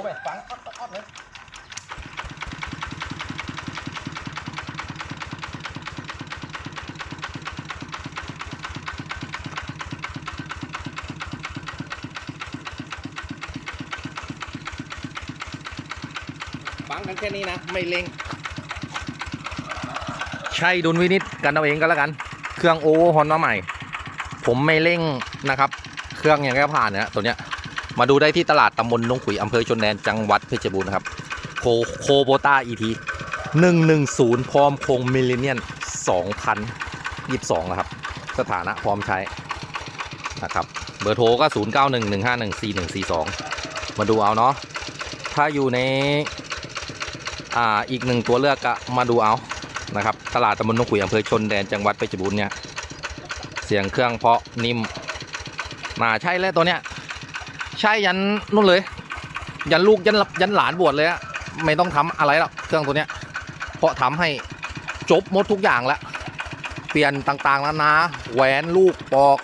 บแบบฟังออดออดเลยฟังกันแค่นี้นะ ไม่เร่งใช่ดุลวินิจกันเอาเองก็แล้วกัน เครื่องโอเวอร์ฮอนมาใหม่ ผมไม่เร่งนะครับ เครื่องยังไงก็ผ่านเนี่ยตัวเนี้ย มาดูได้ที่ตลาดตำบลลงขุยอำเภอชนแดนจังหวัดเพชรบูรณ์ครับโคโคโบต้าอีทีหนึ่งหนึ่งศูนย์พร้อมคงมิลเลนเนียนสองพันยี่สิบสองนะครับ สถานะพร้อมใช้นะครับ เบอร์โทรก็ศูนย์เก้าหนึ่งหนึ่งห้าหนึ่งสี่หนึ่งสี่สองมาดูเอาเนาะถ้าอยู่ในอ่าอีกหนึ่งตัวเลือกก็มาดูเอานะครับ ตลาดตำบลนกขุยอำเภอชนแดนจังหวัดเพชรบูรณ์เนี่ย เสียงเครื่องเพาะนิ่มน่าใช่แล้วตัวเนี้ย ใช่ยันนู่นเลย ยันลูกยันยันหลานบวชเลยอะไม่ต้องทำอะไรหรอกเครื่องตัวเนี้ยเพราะทำให้จบหมดทุกอย่างแล้วเปลี่ยนต่างๆแล้วนะแหวนลูกปอก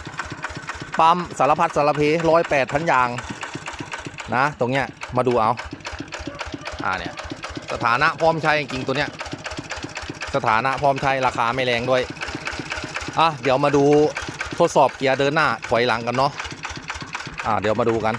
ปั๊มสารพัดสารเพร้อยแปดพันอย่างนะตรงเนี้ยมาดูเอาอ่าเนี่ยสถานะพร้อมใช้จริงตัวเนี้ยสถานะพร้อมใช้ราคาไม่แรงด้วยอะเดี๋ยวมาดูทดสอบเกียร์เดินหน้าถอยหลังกันเนาะ อ่าเดี๋ยวมาดูกัน